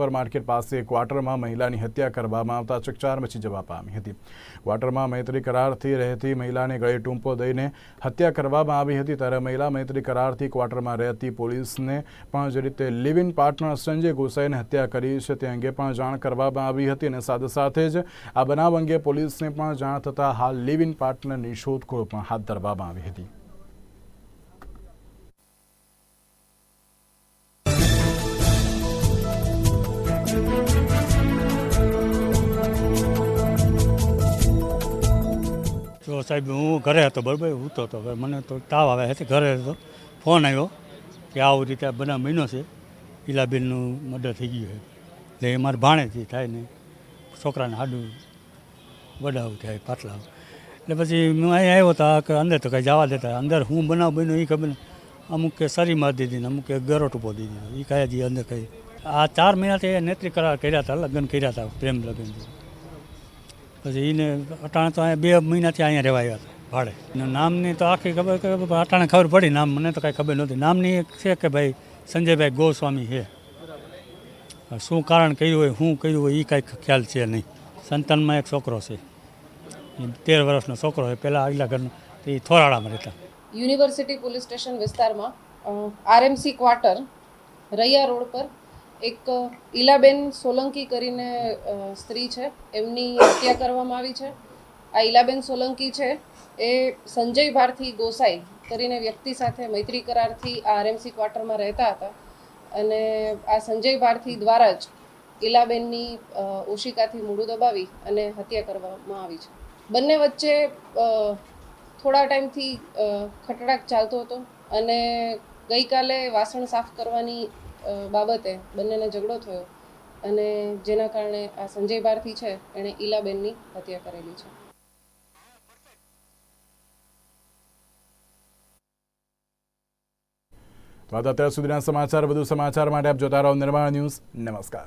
Super market પાસે ક્વાર્ટરમાં મહિલાની હત્યા કરવામાં આવતા ચકચાર મચી જવા પામી હતી. ક્વાર્ટરમાં મૈત્રી કરારથી રહેતી મહિલાને ગળે ટૂંપો દઈને હત્યા કરવામાં આવી હતી ત્યારે મહિલા મૈત્રી કરારથી ક્વાર્ટરમાં રહેતી પોલીસને પણ જે રીતે લિવ ઇન પાર્ટનર સંજય ગોસાઈને હત્યા કરી છે તે અંગે પણ જાણ કરવામાં આવી હતી અને સાથે સાથે જ આ બનાવ અંગે પોલીસને પણ જાણ થતાં હાલ લિવ ઇન પાર્ટનરની શોધખોળ પણ હાથ ધરવામાં આવી હતી. તો સાહેબ, હું ઘરે હતો, બરાબર? ઉતો હતો મને તો તાવ આવે છે, ઘરે હતો. ફોન આવ્યો કે આવું રીતે આ બનાવ મહિનો છે ઇલાબેનનું મર્ડર થઈ ગયું છે. એટલે એ મારે ભાણેથી થાય ને છોકરાને હાડું વડાવું થાય પાટલા એટલે પછી હું અહીં આવ્યો હતા કે અંદર તો કંઈ જવા દેતા. અંદર હું બનાવ બન્યો એ ખબર. અમુક કે સરી મારી દીધી ને અમુક કે ગરોટ ટૂંપો દીધી. એ કાંઈ હજી અંદર કંઈ. આ ચાર મહિનાથી નેત્રી કરાર કર્યા હતા, લગ્ન કર્યા હતા, પ્રેમ લગ્ન. પછી એને અટાણે તો અહીંયા બે મહિનાથી અહીંયા રહેવાય ભાડે. નામની તો આખી ખબર અટાણે ખબર પડી નામ, મને તો કાંઈ ખબર નહોતી. નામની એક છે કે ભાઈ સંજયભાઈ ગોસ્વામી છે. શું કારણ કર્યું હોય, શું કર્યું હોય એ કાંઈ ખ્યાલ છે નહીં. સંતાનમાં એક છોકરો છે. તેર વર્ષનો છોકરો છે પહેલાં આગલા ઘરનો એ થોરાળામાં રહેતા. યુનિવર્સિટી પોલીસ સ્ટેશન વિસ્તારમાં આરએમસી ક્વાર્ટર, રૈયા રોડ પર એક ઈલાબેન સોલંકી કરીને સ્ત્રી છે. એમની હત્યા કરવામાં આવી છે. આ ઈલાબેન સોલંકી છે એ સંજય ભારતી ગોસાઈ કરીને વ્યક્તિ સાથે મૈત્રી કરારથી આ આરએમસી ક્વાર્ટરમાં રહેતા હતા. અને આ સંજય ભારતી દ્વારા જ ઈલાબેનની ઓશિકાથી મૂળું દબાવી અને હત્યા કરવામાં આવી છે. બંને વચ્ચે થોડા ટાઈમથી ખટડાક ચાલતો હતો અને ગઈકાલે વાસણ સાફ કરવાની બાબતે બંનેને ઝઘડો થયો અને જેના કારણે આ સંજય ભારતી છે એણે ઈલાબેનની હત્યા કરેલી છે. તો અત્યાર સુધીના સમાચાર, વધુ સમાચાર માટે આપ જોતા રહો નિર્માણ ન્યૂઝ. નમસ્કાર.